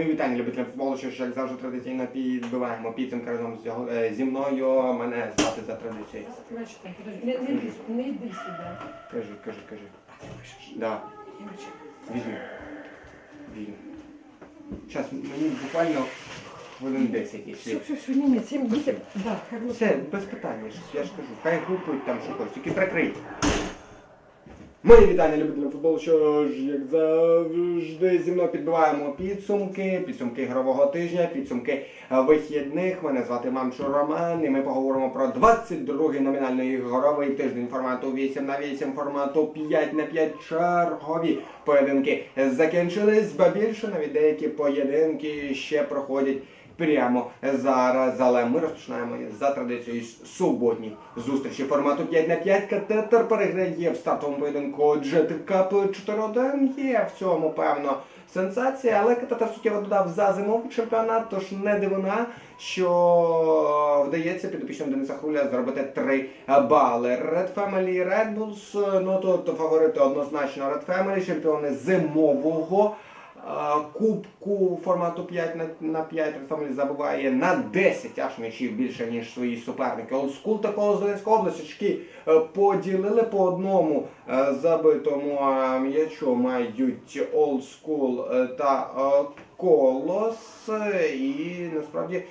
Мої вітання любителям футболу, що ж, як завжди традиційно підбиваємо підсумки разом з його- е, зі мною. Мене звати за традицією. Подожди, не, не, йди, не йди сюди. Кажи, кажи, кажи. Да, візьму. Візьму. Зараз мені буквально хвилин 10, Все, якщо. все, все, да, хай Все, без питань, я ж- я ж кажу. Хай гупають там, що хочуть, тільки прикрийте. Мої вітання любителям футболу, що ж, як завжди, зі мною підбиваємо підсумки, підсумки ігрового тижня, підсумки е, вихідних. Мене звати Мамчо Роман, і ми поговоримо про 22-й номінальний ігровий тиждень формату 8 на 8, формату 5 на 5 чергові поєдинки закінчились, ба більше навіть деякі поєдинки ще проходять прямо зараз. Але ми розпочинаємо за традицією з суботні зустрічі формату 5 на 5 Катетер переграє в стартовому поєдинку Джетик 4-1. Є в цьому певно сенсація, але Катетер суттєво додав за зимовий чемпіонат, тож не дивина, що вдається підопічним Дениса Хруля зробити 3 бали. Red Family Red Bulls, ну тут фаворити однозначно Red Family, чемпіони зимового. Кубку формату 5 на, на 5 Red забуває на 10 аж м'ячів більше, ніж свої суперники. Old School та Колос Донецька область очки е, поділили по одному е, забитому м'ячу мають School е, та Колос. І насправді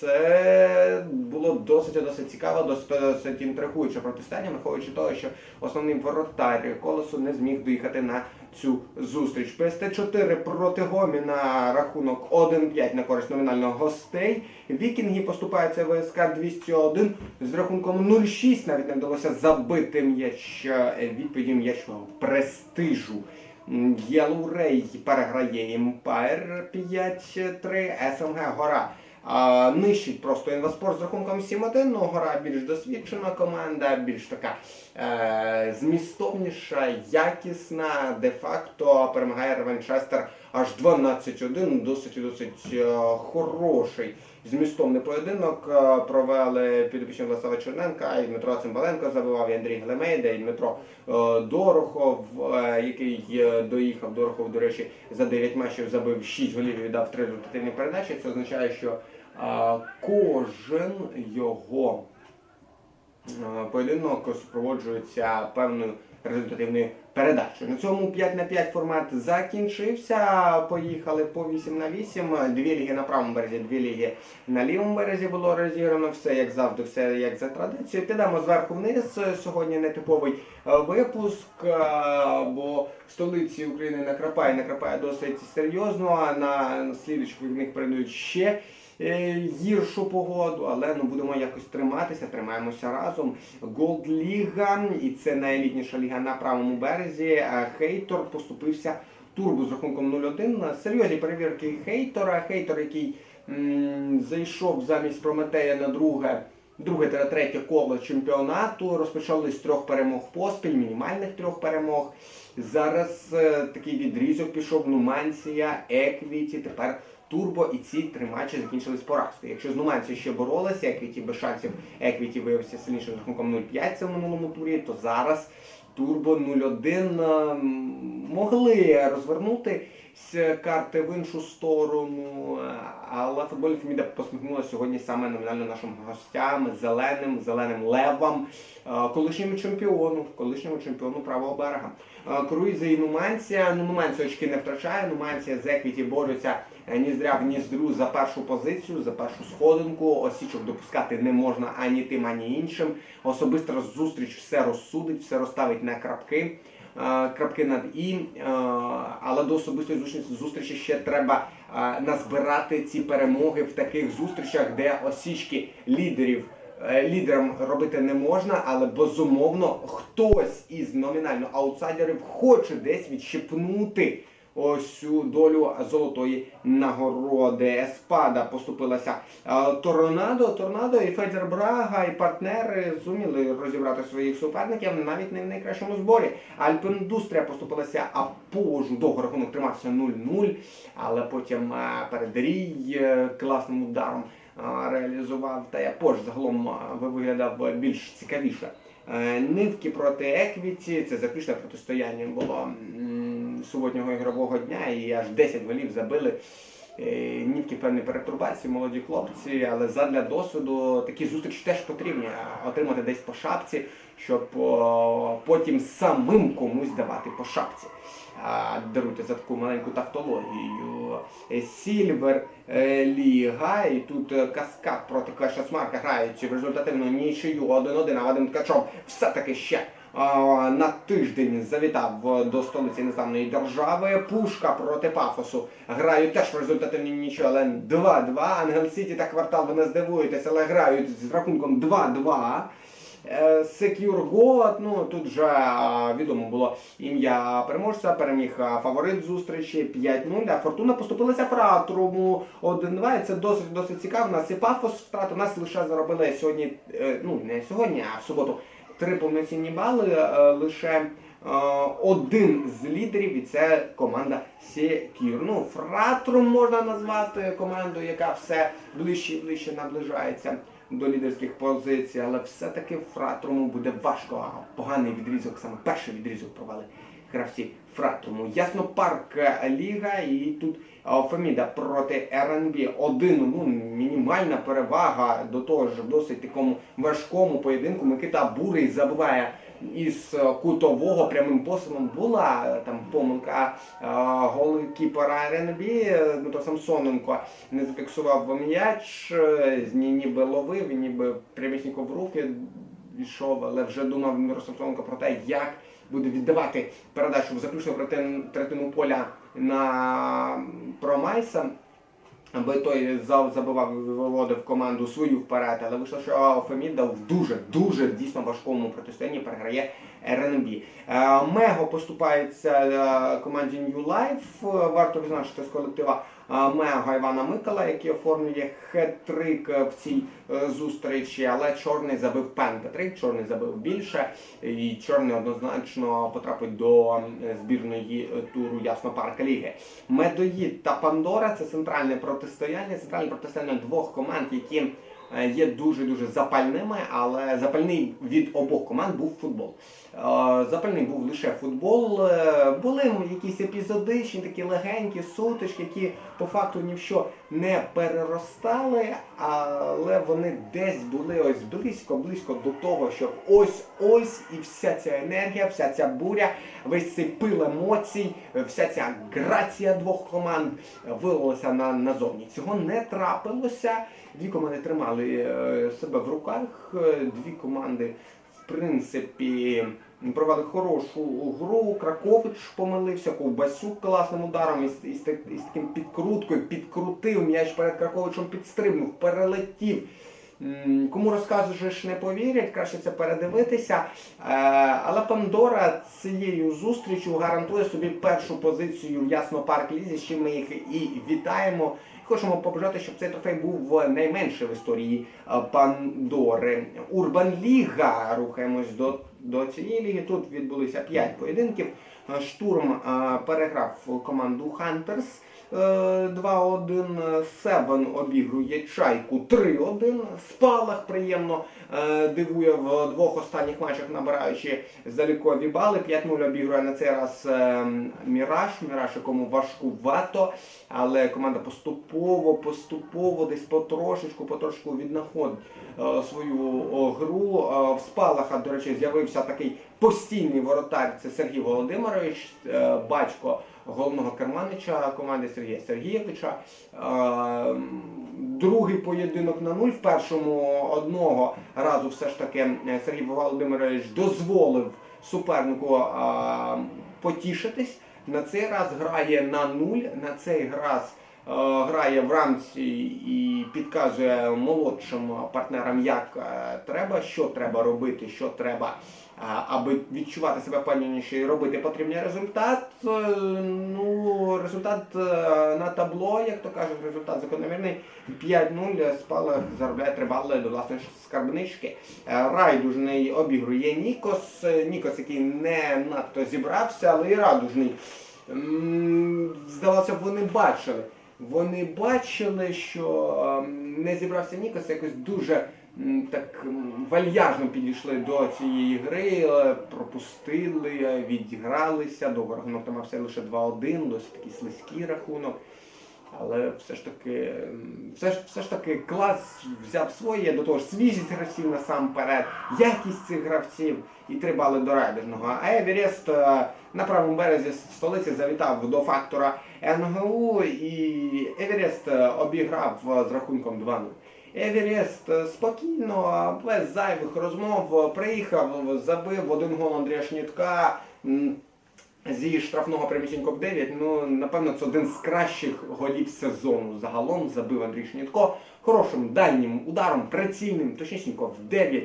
це було досить досить цікаво, досить досить інтригуюче протистояння, враховуючи того, що основний воротар колосу не зміг доїхати на цю зустріч. ПСТ-4 проти Гоміна рахунок 1-5 на користь номінального гостей. Вікінги поступаються ВСК 201 з рахунком 0-6. Навіть не вдалося забити м'яч е, відповіді м'ячного престижу. Єлурей переграє Імпайр 5-3, СМГ Гора. А, нищить просто інваспорт з рахунком 7-1, ну гора більш досвідчена команда, більш така е, змістовніша, якісна, де-факто перемагає Ревенчестер аж 12-1, досить досить е, хороший змістовний поєдинок. Е, провели підопічні Власова Черненка, і Дмитро Цимбаленко забивав, і Андрій Глемейда, і Дмитро е, Дорохов, е, який доїхав Дорохов, до речі, за 9 матчів забив 6 голів і віддав 3 результативні передачі. Це означає, що кожен його поєдинок супроводжується певною результативною передачею. На цьому 5 на 5 формат закінчився. Поїхали по 8 на 8. Дві ліги на правому березі, дві ліги на лівому березі було розіграно. Все як завжди, все як за традицією. Підемо зверху вниз. Сьогодні нетиповий е, випуск, е, бо столиці України накрапає, накрапає досить серйозно. А на слідуючих вихідних передають ще гіршу погоду, але ну будемо якось триматися, тримаємося разом. Голд Ліга, і це найелітніша ліга на правому березі. Е, Хейтор поступився турбу з рахунком 0-1. Серйозні перевірки хейтора. Хейтор, який м, зайшов замість Прометея на друге. Друге та третє коло чемпіонату розпочали з трьох перемог поспіль, мінімальних трьох перемог. Зараз е, такий відрізок пішов Нуманція, Еквіті, тепер Турбо і ці три матчі закінчились поразкою. Якщо з Нуманцією ще боролися, Еквіті без шансів, Еквіті виявився сильнішим рахунком 0-5 це в минулому турі, то зараз Турбо 0-1 е, могли розвернути карти в іншу сторону, але футбольна Феміда посміхнулася сьогодні саме номінально нашим гостям, зеленим, зеленим левам, колишньому чемпіону, колишньому чемпіону правого берега. Круїза і Нуманція. Ну, Нуманція очки не втрачає. Нуманція з Еквіті борються е, ні здря, ні здрю за першу позицію, за першу сходинку. Осічок допускати не можна ані тим, ані іншим. Особиста зустріч все розсудить, все розставить на крапки. Е, Крапки над і, е, але до особистої зустрічі, ще треба е, назбирати ці перемоги в таких зустрічах, де осічки лідерів лідерам робити не можна, але безумовно хтось із номінально аутсайдерів хоче десь відщипнути ось цю долю золотої нагороди. Еспада поступилася е, Торнадо. Торнадо і Федір Брага, і партнери зуміли розібрати своїх суперників навіть не в найкращому зборі. Альпіндустрія поступилася Апожу. Довго рахунок тримався 0-0, але потім е, передрій е, класним ударом реалізував. Та я Пош загалом виглядав більш цікавіше. Нивки проти Еквіті, це заключне протистояння було суботнього ігрового дня, і аж 10 голів забили е, нітки певні перетурбації, молоді хлопці, але задля досвіду такі зустрічі теж потрібні. Отримати десь по шапці, щоб потім самим комусь давати по шапці. Даруйте за таку маленьку тавтологію. Е, Сільвер е, Ліга, і тут Каскад проти Клеша Смарка грають в результативну нічию 1-1, а Вадим Ткачов все-таки ще на тиждень завітав до столиці незламної держави. Пушка проти Пафосу грають теж в результативній нічию, але 2-2. Ангел Сіті та квартал, ви не здивуєтесь, але грають з рахунком 2-2. Е, Secure God, ну тут вже відомо було ім'я переможця, переміг фаворит зустрічі 5-0, а Фортуна поступилася Фратруму 1-2, і це досить досить цікаво. Нас і пафос втрат, у нас лише заробили сьогодні, е, ну не сьогодні, а в суботу три повноцінні бали, е, лише е, один з лідерів, і це команда Секір. Ну, Фратрум можна назвати команду, яка все ближче і ближче наближається до лідерських позицій, але все-таки Фратруму буде важко. Поганий відрізок, саме перший відрізок провели гравці Фратруму. Яснопарк е, Ліга, і тут е, Феміда проти РНБ. Один, ну, мінімальна перевага до того ж в досить такому важкому поєдинку. Микита Бурий забиває із е, кутового прямим посилом була там помилка голкіпера РНБ Дмитро Самсоненко не зафіксував м'яч, ніби ловив, ніби прямісінько в руки йшов, але вже думав Дмитро Самсоненко про те, як буде віддавати передачу в заключну третину, поля на Промайса. Аби той забивав виводив команду свою вперед, але вийшло, що Феміда в дуже дуже дійсно важкому протистоянні переграє РНБ. Е, Мего поступається е, команді New Life. Варто відзначити з колектива е, Мего Івана Микола, який оформлює хет-трик в цій е, зустрічі, але чорний забив пентатрик, чорний забив більше, і чорний однозначно потрапить до е, збірної туру туру Яснопарка Ліги. Медоїд та Пандора це центральне протистояння, центральне протистояння двох команд, які е, є дуже дуже запальними, але запальний від обох команд був футбол. Е, Запальний був лише футбол. Е, Були якісь епізодичні, такі легенькі сутички, які по факту ні в що не переростали, але вони десь були ось близько, близько до того, щоб ось ось і вся ця енергія, вся ця буря, весь цей пил емоцій, вся ця грація двох команд вилилася на назовні. Цього не трапилося. Дві команди тримали е, себе в руках. Дві команди, в принципі, провели хорошу гру. Кракович помилився, Ковбасюк класним ударом із, із, із таким підкруткою, підкрутив м'яч перед Краковичем, підстрибнув, перелетів. Кому розказуєш, не повірять, краще це передивитися. Е, Але Пандора цією зустрічю гарантує собі першу позицію в Яснопарк Лізі, з чим ми їх і вітаємо. Хочемо побажати, щоб цей трофей був найменший в історії е, Пандори. Урбан Ліга. Рухаємось до, до цієї ліги. Тут відбулися 5 поєдинків. Штурм е, переграв команду Хантерс. Е, 2-1, Севен обігрує чайку 3-1. Спалах приємно е, дивує в двох останніх матчах, набираючи залікові бали. 5-0 обігрує на цей раз е, Міраж. Міраж, якому важкувато, але команда поступово, поступово, десь потрошечку, потрошку віднаходить е, свою гру. Е, в спалаха, до речі, з'явився такий постійний воротар. Це Сергій Володимирович, е, батько головного керманича команди Сергія Сергійовича. Е, Другий поєдинок на нуль. В першому одного разу все ж таки Сергій Володимирович дозволив супернику е, потішитись. На цей раз грає на нуль. На цей раз грає в рамці і підказує молодшим партнерам, як е, треба, що треба робити, що треба, е, аби відчувати себе впевненіше і робити потрібний результат. Е, Ну, результат е, на табло, як то кажуть, результат закономірний. 5-0 спалах заробляє 3 бали до власної скарбнички. Е, Райдужний обігрує Нікос. Е, Нікос, який не надто зібрався, але і радужний. Здавалося б, вони бачили. Вони бачили, що ем, не зібрався Нікос, якось дуже так вальяжно підійшли до цієї гри, е, пропустили, відігралися, довго рахунок там лише 2-1, досить такий слизький рахунок. Але все ж таки, все ж, все ж таки клас взяв своє, до того ж свіжість гравців насамперед, якість цих гравців і три бали до райдужного. А Еверест е, на правому березі столиці завітав до фактора НГУ і Еверест е, обіграв е, з рахунком 2-0. Еверест спокійно, без зайвих розмов, приїхав, забив один гол Андрія Шнітка. Зі штрафного прямісінько в 9, ну напевно, це один з кращих голів сезону. Загалом забив Андрій Шнітко хорошим дальнім ударом, прицільним, точнісінько в 9.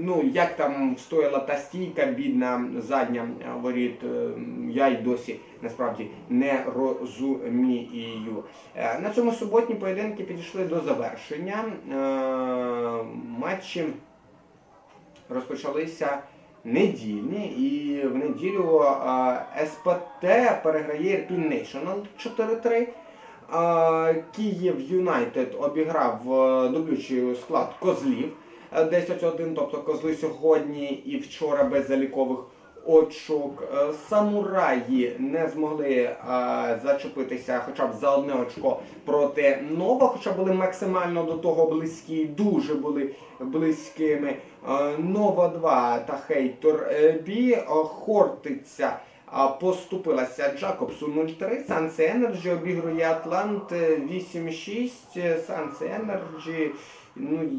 Ну, як там стояла та стійка бідна задня воріт, е, я й досі насправді не розумію. Е, На цьому суботні поєдинки підійшли до завершення. Е, Матчі розпочалися недільні, і в неділю е, СПТ переграє Ірпінь National 4-3. Е, Київ Юнайтед обіграв е, дублючий склад козлів е, 10-1, тобто козли сьогодні і вчора без залікових очок. Е, Самураї не змогли е, зачепитися хоча б за одне очко проти Нова, хоча були максимально до того близькі, дуже були близькими. Е, Нова 2 та Хейтор Бі. Хортиця а, поступилася Джакобсу 0-3. Сансе Енерджі обігрує Атлант е, 8-6. Сансе Енерджі, ну,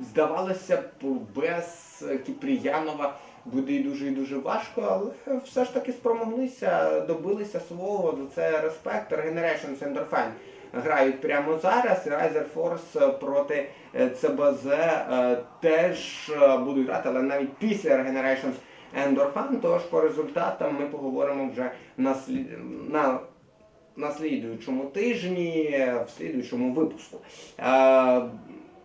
здавалося б, без Кіпріянова буде і дуже і дуже важко, але все ж таки спромоглися, добилися свого. За це респект. Regeneration Endorphin грають прямо зараз. Riser Force проти е, ЦБЗ е, теж е, будуть грати, але навіть після Regeneration Endorphin, тож по результатам ми поговоримо вже на, слід... на, на слідуючому тижні, в слідуючому випуску.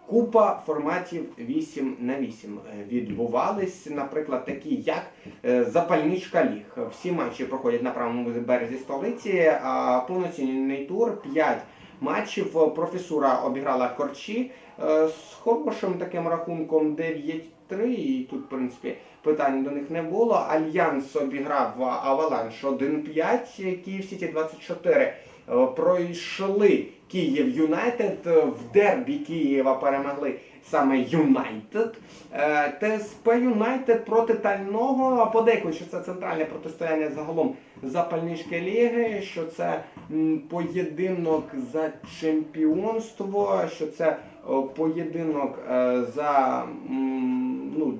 Е, Купа форматів 8 на 8 відбувались, наприклад, такі як е, запальничка ліг. Всі матчі проходять на правому березі столиці. А повноцінний тур 5 матчів. Професура обіграла корчі е, з хорошим таким рахунком 9-3. І тут, в принципі, питань до них не було. Альянс обіграв Аваланш 1-5, Київ Сіті 24 е, пройшли Київ Юнайтед е, в дербі Києва перемогли саме Юнайтед. Е, ТСП Юнайтед проти Тального. Подейкують, що це центральне протистояння загалом запальнички ліги, що це поєдинок за чемпіонство, що це поєдинок е, за ну,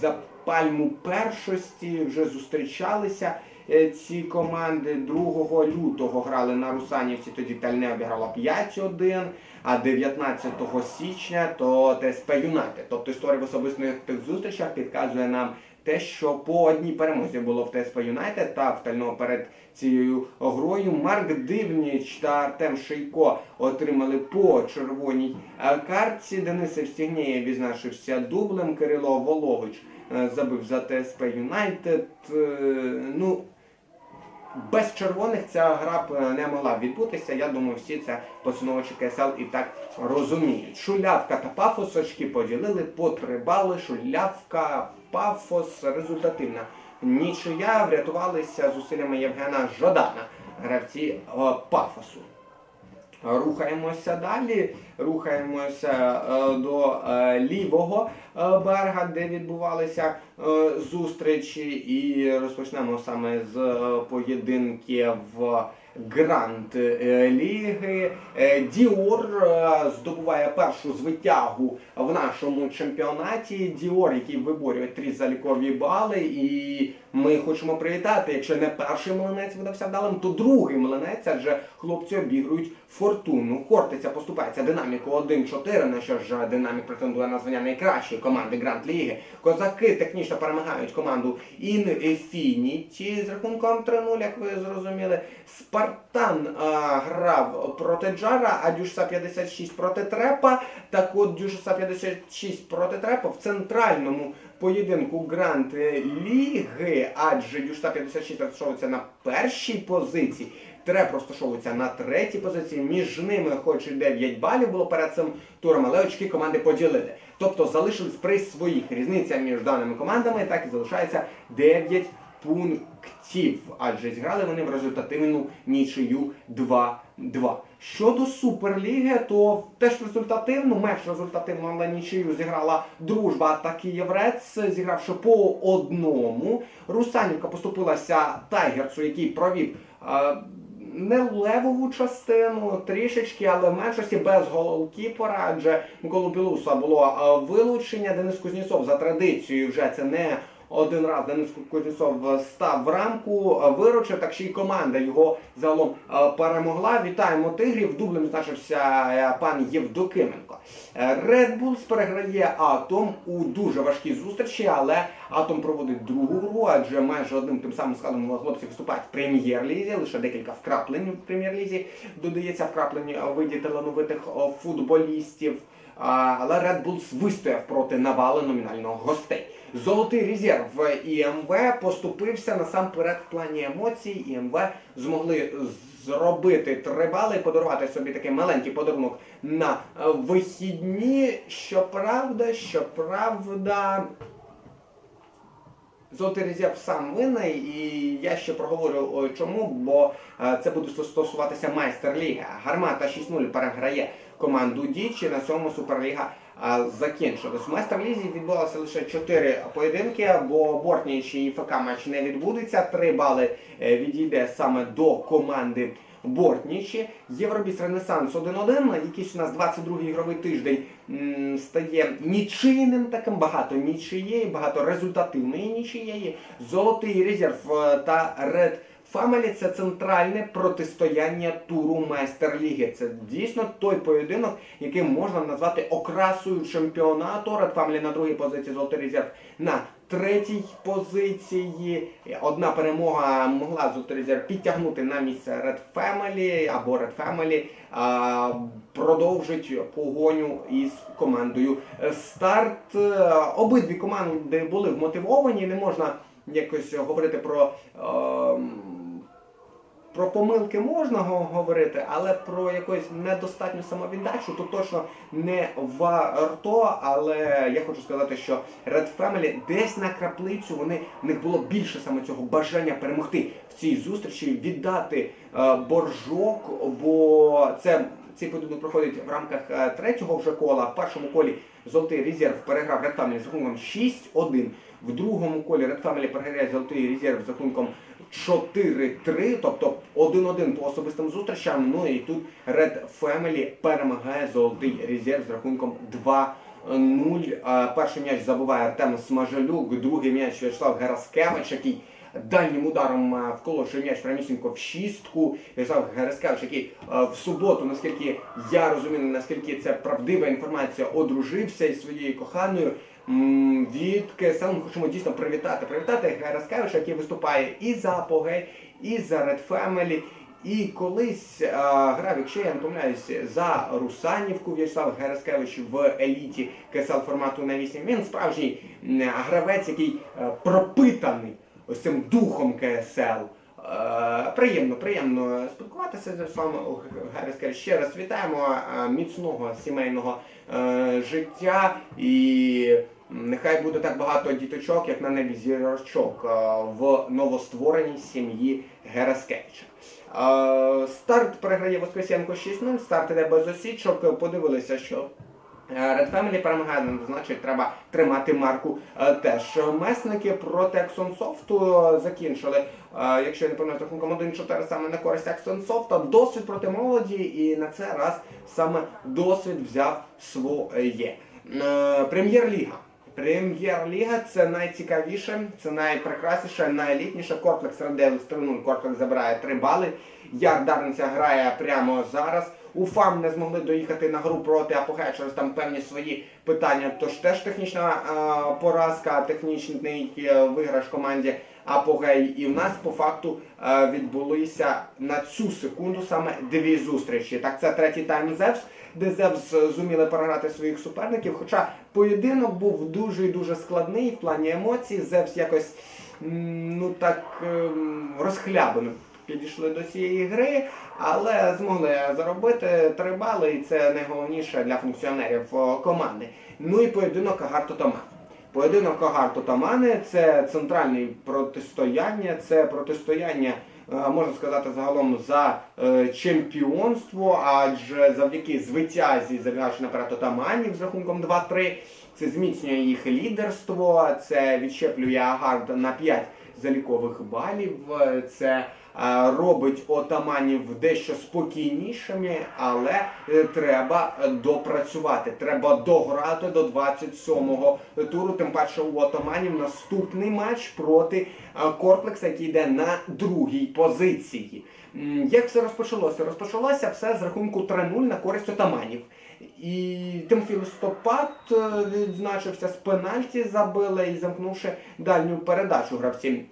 за пальму першості. Вже зустрічалися. е, ці команди 2 лютого грали на Русанівці, тоді Тальне обіграла 5-1, а 19 січня то ТСП Юнайтед. Тобто історія в особистих тих зустрічах підказує нам те, що по одній перемозі було в ТСП Юнайтед та в Тального перед цією грою. Марк Дивніч та Артем Шийко отримали по червоній е, картці. Денис Евстігнєєв відзначився дублем. Кирило Вологич е, забив за ТСП Юнайтед. Е, Ну, без червоних ця гра б е, не могла відбутися. Я думаю, всі це поціновувачі КСЛ і так розуміють. Шулявка та пафосочки поділили по три бали. Шулявка, Пафос результативна. Нічия врятувалися зусиллями Євгена Жодана, гравці о, Пафосу. Рухаємося далі, рухаємося е, до е, лівого е, берега, де відбувалися зустрічі, і розпочнемо саме з поєдинків Гранд Ліги. Діор здобуває першу звитягу в нашому чемпіонаті. Діор, який виборює три залікові бали, і ми хочемо привітати. Якщо не перший млинець видався вдалим, то другий млинець, адже хлопці обігрують фортуну. Хортиця поступається динаміку 1-4, на що ж динамік претендує на звання найкращої команди Гранд Ліги. Козаки технічно перемагають команду Infinity з рахунком 3-0, як ви зрозуміли. Спартан а, грав проти Джара, а Дюшса 56 проти Трепа. Так от Дюшса 56 проти Трепа в центральному поєдинку Гранд Ліги, адже Дюшса 56 розташовується на першій позиції. Треп розташовується на третій позиції. Між ними, хоч і 9 балів було перед цим туром, але очки команди поділили. Тобто залишились при своїх різниця між даними командами, так і залишається 9 пунктів. адже зіграли вони в результативну нічию 2-2. Щодо Суперліги, то теж результативно, менш результативно, але нічию зіграла дружба та Київрець, зігравши по одному. Русанівка поступилася Тайгерцу, який провів. е, не левову частину трішечки, але в меншості без голкіпера, адже Миколу Білуса було е, вилучення. Денис Кузнєцов за традицією вже це не один раз. Денис Кузнєцов став в рамку, е, виручив, так ще й команда його загалом е, перемогла. Вітаємо тигрів. Дублем значився е, пан Євдокименко. Е, Red Bulls переграє Атом у дуже важкій зустрічі, але Атом проводить другу гру, адже майже одним тим самим складом хлопці виступають в прем'єр-лізі, лише декілька вкраплень в прем'єр-лізі. Додається вкраплень виді талановитих футболістів. Але Red Bulls вистояв проти навали номінального гостей. Золотий резерв ІМВ поступився насамперед в плані емоцій. ІМВ змогли зробити три бали, подарувати собі такий маленький подарунок на е, вихідні. Щоправда, щоправда. Золотий резерв сам винний, і я ще проговорю чому, бо е, це буде стосуватися майстер-ліги. Гармата 6-0 переграє команду Дічі. На цьому Суперліга закінчилась. В майстер-лізі відбулося лише 4 поєдинки, бо Бортніч і ФК матч не відбудеться. 3 бали е, відійде саме до команди. Бортнічі, Євробіс Ренесанс 1-1, якийсь у нас 22-й ігровий тиждень м, стає нічийним таким, багато нічиєї, багато результативної нічиєї. Золотий резерв е, та Red Family це центральне протистояння туру майстер-ліги. Це дійсно той поєдинок, який можна назвати окрасою чемпіонату. Red Family на другій позиції, Золотий резерв на третій позиції. Одна перемога могла Золотий резерв підтягнути на місце Red Family або Family. А, продовжить погоню із командою Старт. Е, Обидві команди були вмотивовані. Не можна якось говорити про. ем, про помилки можна говорити, але про якусь недостатню самовіддачу то точно не варто. Але я хочу сказати, що Red Family десь на краплицю вони в них було більше саме цього бажання перемогти в цій зустрічі, віддати е, боржок, бо це. Цей поєдинок проходить в рамках е, третього вже кола. В першому колі Золотий резерв переграв Red Family з рахунком 6-1. В другому колі Red Family переграє Золотий резерв з рахунком 4-3, тобто 1-1 по особистим зустрічам. Ну і тут Red Family перемагає Золотий резерв з рахунком 2-0. Перший м'яч забуває Артем Смажалюк, другий м'яч Вячеслав Гераскевич, який дальнім ударом вколошує м'яч прямісінько в шістку. Вячеслав Гераскевич, який в суботу, наскільки я розумію, наскільки це правдива інформація, одружився із своєю коханою. Від КСЛ ми хочемо дійсно привітати. Привітати Гераскевича, який виступає і за Апогей, і за Red Family. І колись е, грав, якщо я не помиляюсь, за Русанівку В'ячеслав Гераскевич в еліті КСЛ формату на 8. Він справжній гравець, який е, пропитаний ось цим духом КСЛ. Е, Приємно, приємно спілкуватися з вами. Гераскевич. Ще раз вітаємо е, міцного сімейного е, життя і нехай буде так багато діточок, як на небі зірочок в новоствореній сім'ї Гераскевича. Старт переграє Воскресенко 6-0, старт іде без осічок. Подивилися, що Red Family перемагає, значить треба тримати марку е, теж. Месники проти Аксонсофту е, закінчили, е, якщо я не пам'ятаю, рахунком 1-4 саме на користь Аксонсофта. Досвід проти молоді, і на це раз саме досвід взяв своє. Е, Прем'єр-ліга. Прем'єр-ліга це найцікавіше, це найпрекрасніше, найелітніше. Корплекс Рандевич 3-0. Корплекс забирає 3 бали. Яр Дарниця грає прямо зараз. Уфам не змогли доїхати на гру проти Апогея через там певні свої питання. Тож теж технічна е, поразка, технічний е, виграш команді Апогей. І в нас по факту е, відбулися на цю секунду саме дві зустрічі. Так, це третій тайм Зевс, де Зевс зуміли переграти своїх суперників. Хоча поєдинок був дуже і дуже складний в плані емоцій. Зевс якось ну так ем, розхлябано підійшли до цієї гри, але змогли заробити три бали, і це найголовніше для функціонерів команди. Ну і поєдинок Агарто Тома. Поєдинок Агарт Отамани це центральне протистояння, це протистояння, е, можна сказати, загалом за е, чемпіонство, адже завдяки звитязі забігаючи наперед Отаманів з рахунком 2-3, це зміцнює їх лідерство, це відщеплює Агарт на 5 залікових балів. е, Це е, робить отаманів дещо спокійнішими, але е, треба е, допрацювати. Треба дограти до 27-го туру. Тим паче у отаманів наступний матч проти е, Корплекса, який йде на другій позиції. Як все розпочалося? Розпочалося все з рахунку 3-0 на користь отаманів. І Тимофій Листопад відзначився з пенальті, забили і замкнувши дальню передачу гравців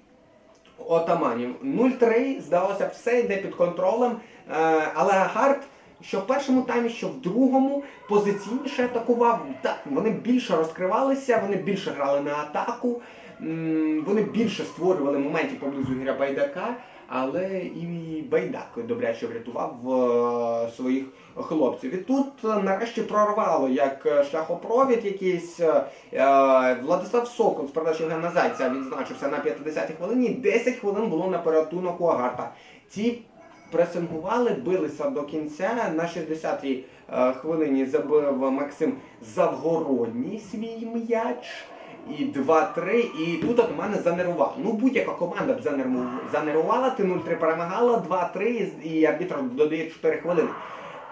отаманів. 0-3, здалося, все йде під контролем. Е, але Гард, що в першому таймі, що в другому, позиційніше атакував. Так, вони більше розкривалися, вони більше грали на атаку, вони більше створювали моментів поблизу Ігоря Байдака. Але і Байдак добряче врятував е, своїх хлопців. І тут е, нарешті прорвало як е, шляхопровід якийсь. Владислав Сокол з передачі Євгена Зайця відзначився на 50-й хвилині. 10 хвилин було на порятунок у Агарта. Ті пресингували, билися до кінця. На 60-й е, хвилині забив Максим Завгородній свій м'яч. І 2-3, і тут от мене занервувало. Ну, будь-яка команда б занерву- занервувала, ти 0-3 перемагала, 2-3, і арбітр додає 4 хвилини.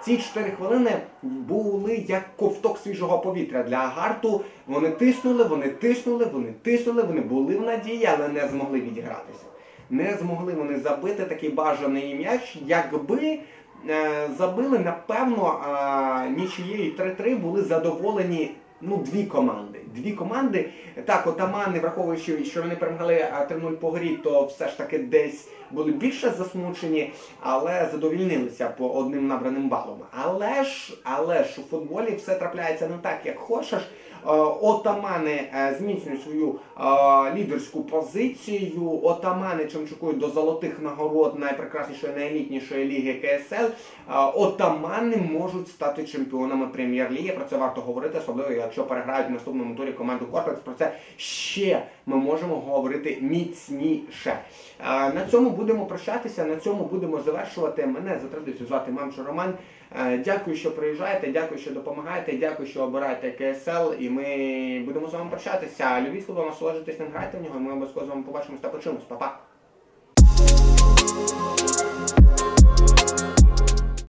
Ці 4 хвилини були як ковток свіжого повітря для Агарту. Вони тиснули, вони тиснули, вони тиснули, вони були в надії, але не змогли відігратися. Не змогли вони забити такий бажаний м'яч, якби е, забили, напевно, е, нічиєю 3-3 були задоволені ну, дві команди. Дві команди. Так, отамани, враховуючи, що вони перемагали е, 3-0 по грі, то все ж таки десь були більше засмучені, але задовільнилися по одним набраним балом. Але ж, але ж у футболі все трапляється не так, як хочеш. Е, Отамани е, зміцнюють свою е, лідерську позицію. Отамани чимчукують до золотих нагород найпрекраснішої, найелітнішої ліги КСЛ. Отамани можуть стати чемпіонами прем'єр-ліги. Про це варто говорити, особливо якщо переграють в наступному турі команду Корпекс. Про це ще ми можемо говорити міцніше. На цьому будемо прощатися, на цьому будемо завершувати. Мене за традицією звати Мамчо Роман. Е, Дякую, що приїжджаєте, дякую, що допомагаєте, дякую, що обираєте КСЛ. І ми будемо з вами прощатися. Любіть слово, насолоджуйтесь не грайте в нього. Ми обов'язково з вами побачимось та почуємось. Па-па!